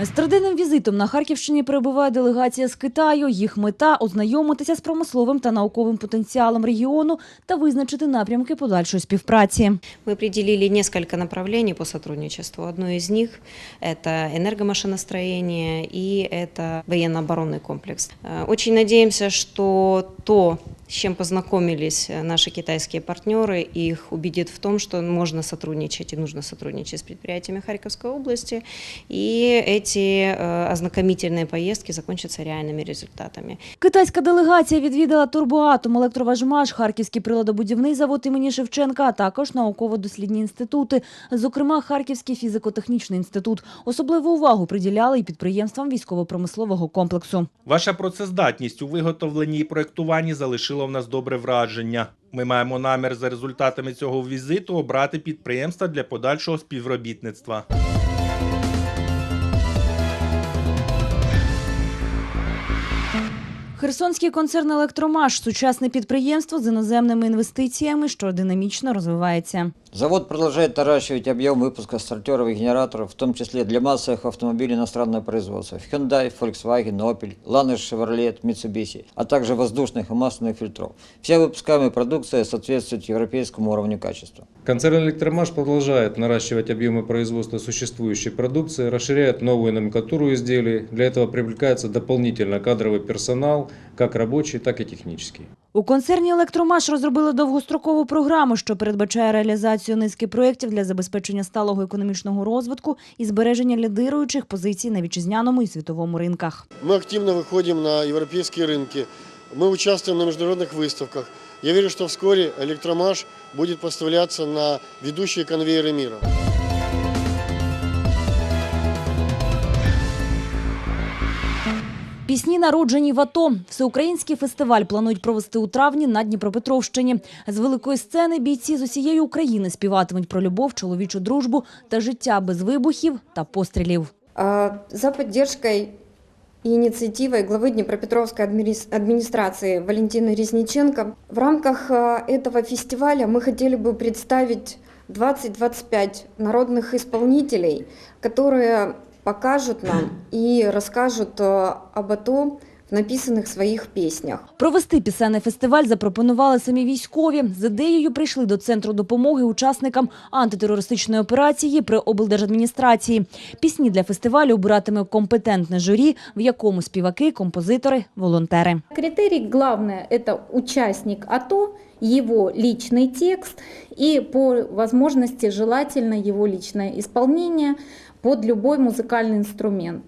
З триденним візитом на Харківщині перебуває делегація з Китаю. Їх мета ознайомитися з промисловим та науковим потенціалом регіону та визначити напрямки подальшої співпраці. Мы определили несколько направлений по сотрудничеству. Одно из них – это энергомашиностроение и это военно-оборонный комплекс. Э, Очень надеемся, что то, с чем познакомились э, наши китайские партнеры, их убедит в том, что можно сотрудничать и нужно сотрудничать с предприятиями Харьковской области, и эти э, ознакомительные поездки закончатся реальными результатами. Китайська делегація відвідала турбоатом, електроважмаш, Харківський приладобудівний завод імені Шевченка, а також науково-дослідні інститути, зокрема Харківський фізико-технічний інститут. Особливу увагу приділяли і підприємствам військово-промислового комплексу. Ваша працездатність у виготовленні і проєктуванні залишила в нас добре враження. Ми маємо намір за результатами цього візиту обрати підприємства для подальшого співробітництва. Херсонський концерн «Електромаш» – сучасне підприємство з іноземними інвестиціями, що динамічно розвивається. Завод продолжает наращивать объем выпуска стартеров и генераторов, в том числе для массовых автомобилей иностранного производства Hyundai, Volkswagen, Opel, Lancia, Chevrolet, Mitsubishi, а также воздушных и масляных фильтров. Вся выпускаемая продукция соответствует европейскому уровню качества. Концерн «Электромаш» продолжает наращивать объемы производства существующей продукции, расширяет новую номенклатуру изделий. Для этого привлекается дополнительно кадровый персонал, как рабочий, так и технический. У концерні «Електромаш» розробили довгострокову програму, що передбачає реалізацію низки проєктів для забезпечення сталого економічного розвитку і збереження лідируючих позицій на вітчизняному і світовому ринках. Мы активно выходим на европейские рынки, мы участвуем на международных выставках. Я верю, что вскоре электромаш будет поставляться на ведущие конвейеры мира. Пісні народжені в АТО. Всеукраїнський фестиваль планують провести у травні на Дніпропетровщині. З великої сцени бійці з усієї України співатимуть про любов, чоловічу дружбу та життя без вибухів та пострілів. А, За поддержкой и инициативой главы Днепропетровской админис- администрации Валентины Резниченко в рамках а, этого фестиваля мы хотели бы представить 20-25 народных исполнителей, которые покажут нам и расскажут а, об АТО в написанных своих песнях. Провести пісенний фестиваль запропонували самі військові. З ідеєю прийшли до центру допомоги учасникам антитерористичної операції при облдержадміністрації. Пісні для фестивалю обиратиме компетентне журі, в якому співаки, композитори, волонтери. Критерий главное – это участник АТО, его личный текст и по возможности желательно его личное исполнение под любой музыкальный инструмент.